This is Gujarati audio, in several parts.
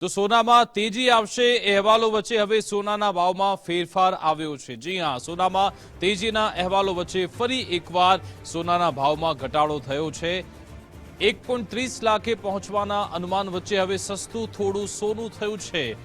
તો સોનામાં તેજી આવશે અહેવાલો વચ્ચે હવે સોનાના ભાવમાં ફેરફાર આવ્યો છે. જી હા, સોનામાં તેજીના અહેવાલો વચ્ચે ફરી એકવાર સોનાના ભાવમાં ઘટાડો થયો છે. એક લાખે પહોંચવાના અનુમાન વચ્ચે હવે સસ્તું થોડું સોનું થયું છે.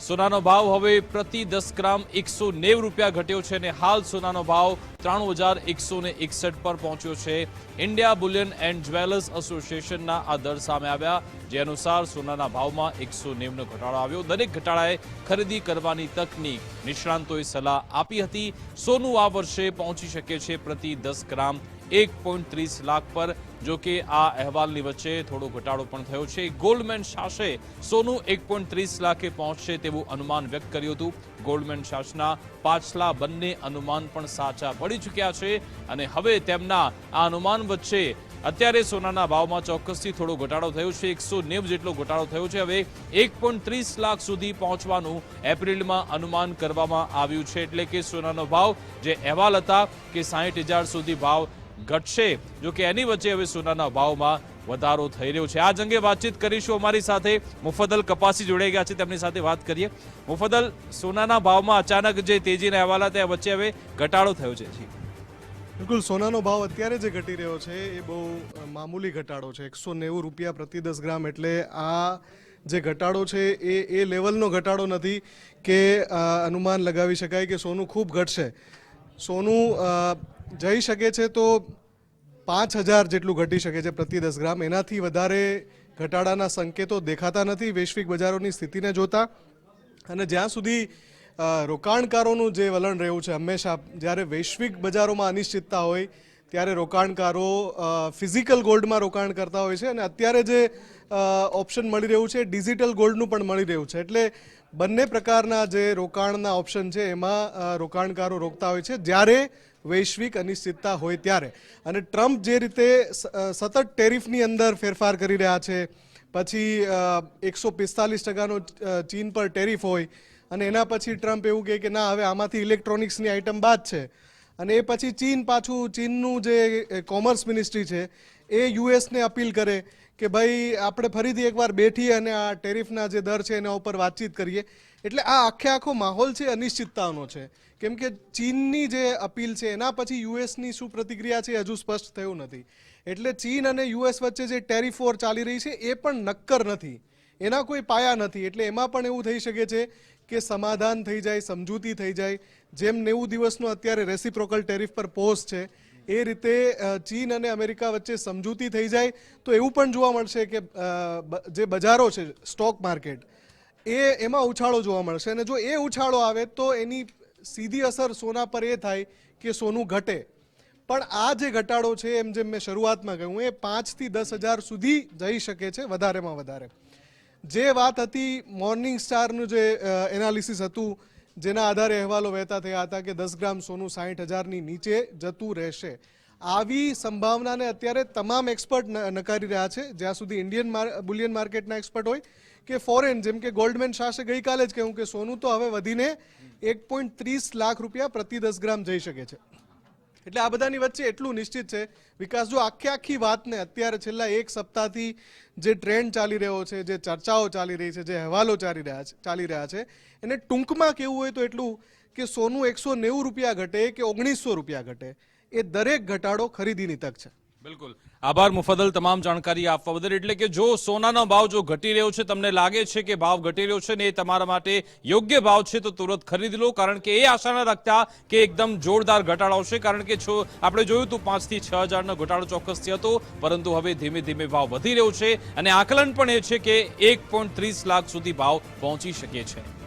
સોનાનો ભાવ હવે પ્રતિ દસ ગ્રામ એકસો નેવ રૂપિયા ઘટ્યો છે અને હાલ સોનાનો ભાવ ત્રાણું હજાર એકસો ને એકસઠ પર પહોંચ્યો છે. ઇન્ડિયા બુલિયન એન્ડ જ્વેલર્સ એસોસિએશનના આ દર સામે આવ્યા. જે અનુસાર સોનાના ભાવમાં એકસો નેવનો ઘટાડો આવ્યો. દરેક ઘટાડાએ ખરીદી કરવાની તકની નિષ્ણાંતોએ સલાહ આપી હતી. સોનું આ વર્ષે પહોંચી શકે છે પ્રતિ દસ ગ્રામ એક પોઈન્ટ ત્રીસ લાખ પર, જો કે આ અહેવાલની વચ્ચે થોડો ઘટાડો પણ થયો છે. ગોલ્ડમેન શાસે સોનું એક પોઈન્ટ ત્રીસ લાખે પહોંચશે તેવું અનુમાન વ્યક્ત કર્યું હતું. ગોલ્ડમેન શાસના પાછલા બંને અનુમાન પણ સાચા પડી ચૂક્યા છે અને હવે તેમના આ અનુમાન વચ્ચે અત્યારે સોનાના ભાવમાં ચોક્કસથી થોડો ઘટાડો થયો છે. એકસો નેવ જેટલો ઘટાડો થયો છે. હવે એક લાખ સુધી પહોંચવાનું એપ્રિલમાં અનુમાન કરવામાં આવ્યું છે. એટલે કે સોનાનો ભાવ જે અહેવાલ હતા કે સાહીઠ સુધી ભાવ ઘટશે. જો કે એની વચ્ચે હવે સોનાના ભાવમાં વધારો થઈ રહ્યો છે. આજ અંગે વાતચીત કરીશું અમારી સાથે મુફદલ કપાસી જોડાઈ ગયા છે. તેમની સાથે વાત કરીએ. મુફદલ સોનાના ભાવમાં અચાનક જે તેજીના અહેવાલા તે વચ્ચે હવે ઘટાડો થયો છે. બિલકુલ, સોનાનો ભાવ અત્યારે જે ઘટી રહ્યો છે, એ બહુ મામૂલી ઘટાડો છે. એકસો નેવું રૂપિયા પ્રતિ દસ ગ્રામ. એટલે આ જે ઘટાડો છે, એ એ લેવલનો ઘટાડો નથી કે અનુમાન લગાવી શકાય કે સોનું ખૂબ ઘટશે. સોનું જઈ શકે છે તો પાંચ હજાર જેટલું ઘટી શકે છે પ્રતિ દસ ગ્રામ. એનાથી વધારે ઘટાડાના સંકેતો દેખાતા નથી વૈશ્વિક બજારોની સ્થિતિને જોતા. અને જ્યાં સુધી રોકાણકારોનું જે વલણ રહ્યું છે, હંમેશા જ્યારે વૈશ્વિક બજારોમાં અનિશ્ચિતતા હોય ત્યારે રોકાણકારો ફિઝિકલ ગોલ્ડમાં રોકાણ કરતા હોય છે અને અત્યારે જે ઓપ્શન મળી રહ્યું છે ડિજિટલ ગોલ્ડનું પણ મળી રહ્યું છે. એટલે બંને પ્રકારના જે રોકાણના ઓપ્શન છે, એમાં રોકાણકારો રોકતા હોય છે, જ્યારે વૈશ્વિક અનિશ્ચિતતા હોય ત્યારે. અને ટ્રમ્પ જે રીતે સતત ટેરિફની અંદર ફેરફાર કરી રહ્યા છે, પછી એકસો પિસ્તાલીસ ટકાનો ચીન પર ટેરિફ હોય, અને એના પછી ટ્રમ્પ એવું કહે કે ના, હવે આમાંથી ઇલેક્ટ્રોનિક્સની આઇટમ બાદ છે. અને એ પછી ચીન પાછું, ચીનનું જે કોમર્સ મિનિસ્ટ્રી છે, એ યુએસને અપીલ કરે કે ભાઈ, આપણે ફરીથી એકવાર બેઠી અને આ ટેરિફના જે દર છે એના ઉપર વાતચીત કરીએ. એટલે આ આખે આખો માહોલ છે અનિશ્ચિતતાનો છે. કેમ કે ચીનની જે અપીલ છે, એના પછી યુએસની શું પ્રતિક્રિયા છે હજુ સ્પષ્ટ થયું નથી. એટલે ચીન અને યુએસ વચ્ચે જે ટેરિફ વોર ચાલી રહી છે, એ પણ નક્કર નથી. એના કોઈ પાયા નથી. એટલે એમાં પણ એવું થઈ શકે છે કે સમાધાન થઈ જાય, સમજૂતી થઈ જાય. જેમ નેવું દિવસનો અત્યારે રેસિપ્રોકલ ટેરિફ પર પોઝ છે, એ રીતે ચીન અને અમેરિકા વચ્ચે સમજૂતી થઈ જાય. તો એવું પણ જોવા મળશે કે જે બજારો છે સ્ટોક માર્કેટ એ એમાં ઉછાળો જોવા મળશે. અને જો એ ઉછાળો આવે, તો એની સીધી અસર સોના પર એ થાય કે સોનું ઘટે. પણ આ જે ઘટાડો છે, એમ જેમ મેં શરૂઆતમાં કહ્યું, એ પાંચથી દસ હજાર સુધી જઈ શકે છે, વધારેમાં વધારે. જે વાત હતી મોર્નિંગ સ્ટારનું જે એનાલિસિસ હતું, જેના આધારે અહેવાલો વહેતા થયા હતા કે દસ ગ્રામ સોનું સાહીઠ હજારની નીચે જતું રહેશે. આવી સંભાવનાને અત્યારે તમામ એક્સપર્ટ નકારી રહ્યા છે. જ્યાં સુધી ઇન્ડિયન બુલિયન માર્કેટના એક્સપર્ટ હોય કે ફોરેન જેમ કે ગોલ્ડમેન શાસે ગઈકાલે જ કહ્યું કે સોનું તો હવે વધીને એક પોઈન્ટ ત્રીસ લાખ રૂપિયા પ્રતિ દસ ગ્રામ જઈ શકે છે. એટલે આ બધાની વચ્ચે એટલું નિશ્ચિત છે. વિકાસ, જો આખી આખી વાતને અત્યારે છેલ્લા એક સપ્તાહથી જે ટ્રેન્ડ ચાલી રહ્યો છે, જે ચર્ચાઓ ચાલી રહી છે, જે અહેવાલો ચાલી રહ્યા છે, ચાલી રહ્યા છે, એને ટૂંકમાં કેવું હોય તો એટલું કે સોનું એકસો નેવું રૂપિયા ઘટે કે ઓગણીસો રૂપિયા ઘટે. એ દરેક ઘટાડો ખરીદીની તક છે. બિલકુલ. આભાર મુફદલ તમામ જાણકારી આપવા બદલ. એટલે કે જો સોનાનો ભાવ જો ઘટી રહ્યો છે, તમને લાગે છે કે ભાવ ઘટી રહ્યો છે ને એ તમારા માટે યોગ્ય ભાવ છે, તો તુરંત ખરીદી લો. કારણ કે એ આશા ન રાખતા કે એકદમ જોરદાર ઘટાડો આવશે. કારણ કે છો આપણે જોયું હતું પાંચથી છ હજારનો ઘટાડો ચોક્કસથી હતો. પરંતુ હવે ધીમે ધીમે ભાવ વધી રહ્યો છે. અને આકલન પણ એ છે કે એક લાખ સુધી ભાવ પહોંચી શકે છે.